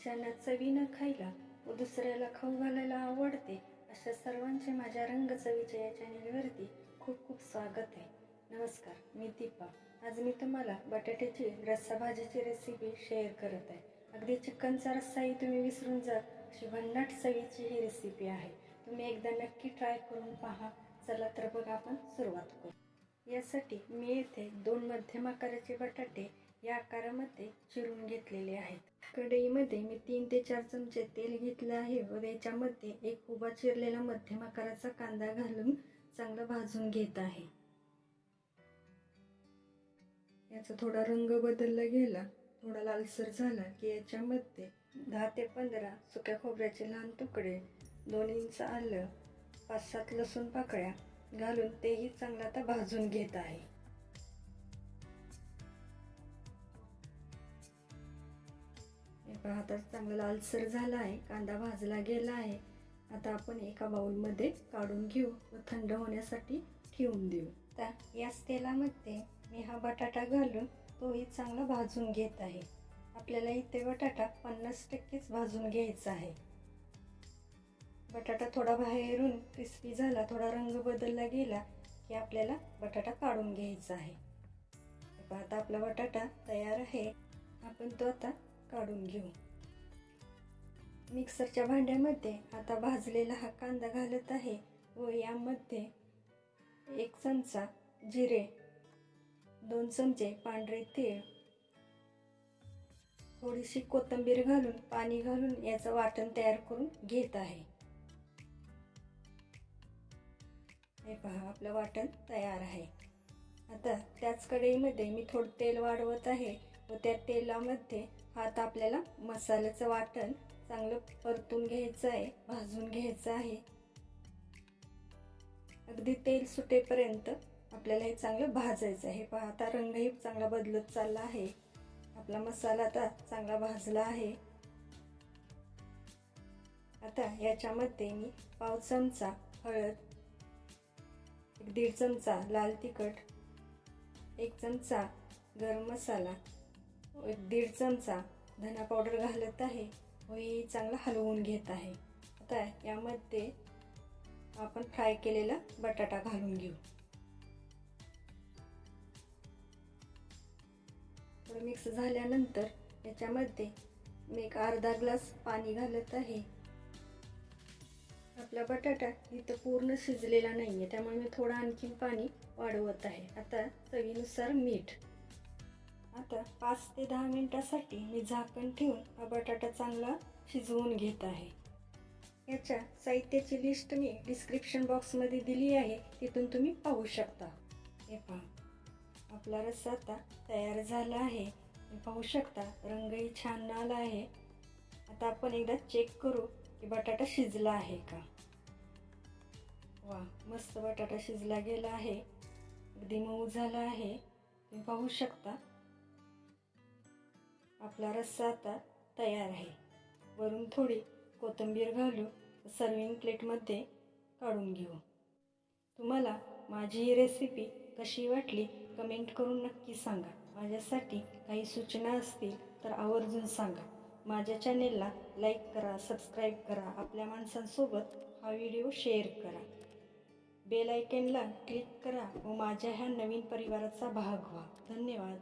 ज्यांना चवीनं खायला व दुसऱ्याला खाऊ घालायला आवडते अशा सर्वांचे माझ्या रंग चवीच्या या चॅनेलवरती खूप खूप स्वागत आहे. नमस्कार मी दीपा. आज मी तुम्हाला बटाट्याची रस्सा भाजीची रेसिपी शेअर करत आहे. अगदी चिकनचा रस्साही तुम्ही विसरून जा अशी भन्नाट चवीची ही रेसिपी आहे. तुम्ही एकदा नक्की ट्राय करून पहा. चला तर बघा आपण सुरुवात करू. यासाठी मी येथे दोन मध्यम आकाराचे बटाटे या आकारामध्ये चिरून घेतलेले आहेत. कढईमध्ये मी तीन ते चार चमचे तेल घेतलं आहे व याच्यामध्ये एक उभा चिरलेला मध्यम आकाराचा कांदा घालून चांगला भाजून घेत आहे. याचा थोडा रंग बदलला गेला थोडा लालसर झाला की याच्यामध्ये दहा ते पंधरा सुक्या खोबऱ्याचे लहान तुकडे दोन इंच आलं पाच सात लसूण पाकळ्या घालून तेही चांगलं आता भाजून घेत आहे. आता चांगला लालसर झाला आहे कांदा भाजला गेला आहे. आता आपण एका बाउलमध्ये काढून घेऊ व थंड होण्यासाठी ठेवून देऊ. तर याच तेलामध्ये मी हा बटाटा घालून तोही चांगला भाजून घेत आहे. आपल्याला इथे बटाटा पन्नास टक्केच भाजून घ्यायचा आहे. बटाटा थोडा बाहेरून क्रिस्पी झाला थोडा रंग बदलला गेला की आपल्याला बटाटा काढून घ्यायचा आहे. आता आपला बटाटा तयार आहे. आपण तो आता काढून घेऊ. मिक्सरच्या भांड्यामध्ये आता भाजलेला हा कांदा घालत आहे व यामध्ये एक चमचा जिरे दोन चमचे पांढरे तीळ थोडीशी कोथिंबीर घालून पाणी घालून याचं वाटण तयार करून घेत आहे. हे पहा आपलं वाटण तयार आहे. आता त्याच कढईमध्ये मी थोडं तेल वाढवत आहे. व त्या तेलामध्ये हात आता आपल्याला मसाल्याचं वाटण चांगलं परतून घ्यायचं आहे भाजून घ्यायचं आहे. अगदी तेल सुटेपर्यंत आपल्याला हे चांगलं भाजायचं आहे. पहा आता रंगही चांगला बदलत चालला आहे. आपला मसाला आता चांगला भाजला आहे. आता याच्यामध्ये मी पाव चमचा हळद एक दीड चमचा लाल तिखट एक चमचा गरम मसाला एक दीड चमचा धना पावडर घालत आहे. व ही चांगला हलवून घेत आहे. आता यामध्ये आपण फ्राय केलेला बटाटा घालून घेऊ. थोडं मिक्स झाल्यानंतर याच्यामध्ये मी एक अर्धा ग्लास पाणी घालत आहे. आपला बटाटा इथं पूर्ण शिजलेला नाही आहे त्यामुळे मी थोडं आणखीन पाणी वाढवत आहे. आता चवीनुसार मीठ. आता पाच ते दहा मिनटासाठी मी झाकण ठेवून हा बटाटा चांगला शिजवून घेत आहे. याच्या साहित्याची लिस्ट मी डिस्क्रिप्शन बॉक्समध्ये दिली आहे. तिथून तुम्ही पाहू शकता. हे पहा. आपला रस्सा आता तयार झाला आहे. पाहू शकता रंगही छान आला आहे. आता आपण एकदा चेक करू की बटाटा शिजला आहे का. वा मस्त बटाटा शिजला गेला आहे. अगदी मऊ झाला आहे. तुम्ही पाहू शकता आपला रस्सा आता तयार आहे. वरून थोडी कोथिंबीर घालू सर्विंग प्लेटमध्ये काढून घेऊ. तुम्हाला माझी ही रेसिपी कशी वाटली कमेंट करून नक्की सांगा. माझ्यासाठी काही सूचना असतील तर आवर्जून सांगा. माझ्या चॅनेलला लाईक करा सबस्क्राईब करा. आपल्या माणसांसोबत हा व्हिडिओ शेअर करा. बेल आयकनला क्लिक करा व माझ्या ह्या नवीन परिवाराचा भाग व्हा. धन्यवाद.